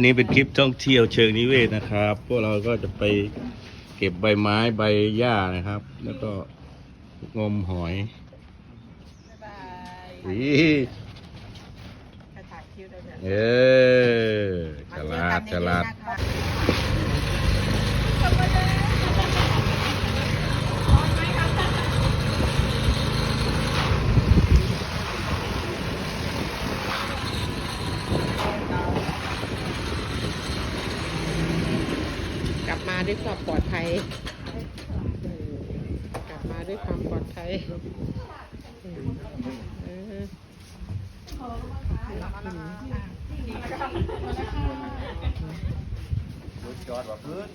อันนี้เป็นคลิปท่องเที่ยวเชิงนิเวศนะครับ พวกเราก็จะไปเก็บใบไม้ใบหญ้านะครับ แล้วก็งมหอยบายอีถ่ายคิวได้เลยเออฉลาดฉลาด กลับมาด้วยความปลอดภัย กลับมาด้วยความปลอดภัยอืมเออรถจอดว่าพื้น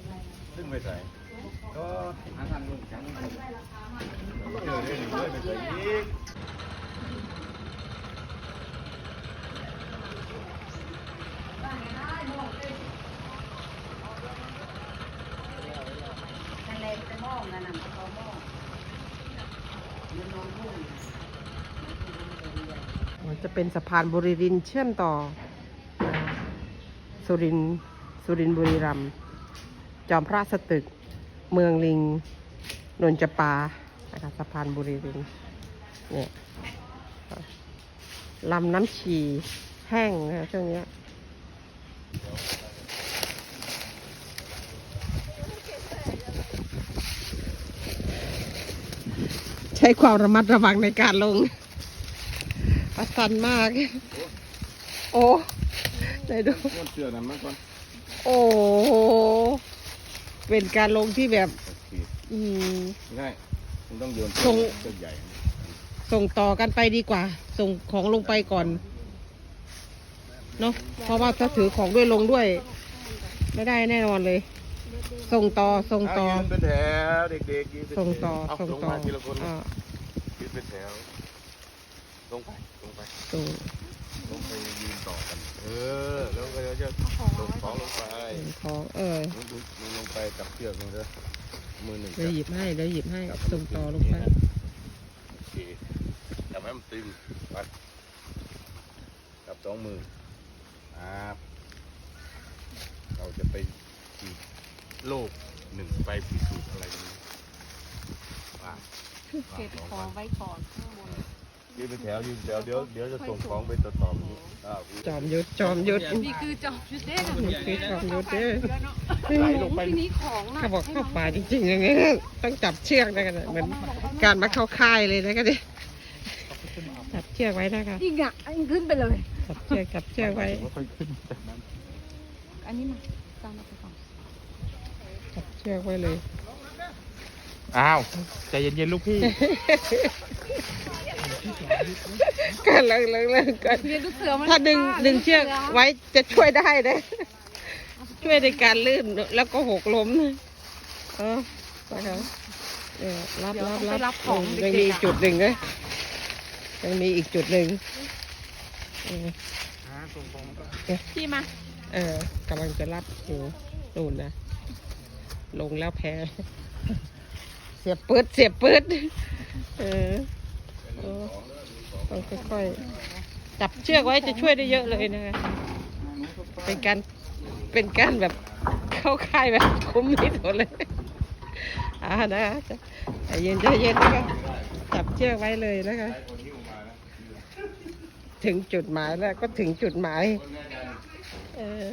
ซึ่งไม่ใส่ก็หาทางลงจังเออเดี๋ยเลยไม่ใส่อีก จะเป็นสะพานบุรีรินเชื่อมต่อสุรินสุรินบุรีรัมจอมพระสตึก เมืองลิงนนจปานะคะสะพานบุรีรินเนี่ยลำน้ำชีแห้งนะคะช่วงนี้ใช้ความระมัดระวังในการลง ประสันมาก โอ้ไหนดู ม้วนเชือกนั้นมาก่อนโอ้โห เป็นการลงที่แบบ โอเคอืม ง่ายคุณต้องโยนส่งเชือกใหญ่ส่งต่อกันไปดีกว่า ส่งของลงไปก่อนเนาะเพราะว่าถ้าถือของด้วยลงด้วย ไม่ได้แน่นอนเลย ส่งต่อส่งต่อเายืนเป็นแถวเด็กๆยืนเป็นแถวส่งต่อเาส่งลต่อมาทีละคนอ่ายืนเป็นแถว ลงไปลงไปส่งลงไปยืนต่อกันเออแล้วก็จะส่งของลงไปของเออมึงมึงลงไปจับเชือกมึงเถอะมือหนึ่งเดี๋ยวหยิบให้เดี๋ยวหยิบให้จับส่งต่อลงไปโอเคจับให้มันตึงไปจับสองมือครับเราจะไปอีกโลกหนึ่งไปพิสูจน์อะไรนี้ว่าเก็บของไว้ก่อนข้างบน ยืนเป็นแถวยืนแถวเดี๋ยวเดี๋ยวจะส่งของไปต่อต่อนี้อ่าจอมยุทธจอมยุทธนี่คือจอบชุดเด้ค่ะนี่คือจอมยุทธเด้อไหลลงไปทีนี้ของน่ะเขาบอกเข้าป่าจริงๆอย่างเงี้ยต้องจับเชือกนะกันเหมือนการมาเข้าค่ายเลยนะกันดิจับเชือกไว้นะคะอีกอะอันขึ้นไปเลยจับเชือกจับเชือกไว้อันนี้มาตามมาไปก่อนจับเชือกไว้เลยอ้าวใจเย็นๆลูกพี่ กันเลยเลยเลยกันเรียนลูกเสือมันถ้าดึงดึงเชือกไว้จะช่วยได้นะช่วยในการลื่นแล้วก็หกล้มนะเออนะคะเออรับเดี๋ยวรับต้องไปรับรับของยังเด็มีกๆจุอะดหนึ่งเลยยังมีอีกจุดหนึ่งเออพี่มา เออกำลังจะรับอยู่นู่นนะลงแล้วแพ้เสียบปืดเสียบปืดเออเออ ต้องค่อยๆจับเชือกไว้จะช่วยได้เยอะเลยนะคะเป็นการเป็นการแบบเข้าค่ายแบบคุ้มที่สุดเลยอ่านะคะใจเย็นใจเย็นนะคะจับเชือกไว้เลยนะคะ ถึงจุดหมายแล้วก็ถึงจุดหมายเออ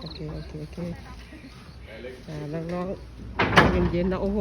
โอเคโอเคโอเคอ่าน้องๆเย็นๆนะโอ้โห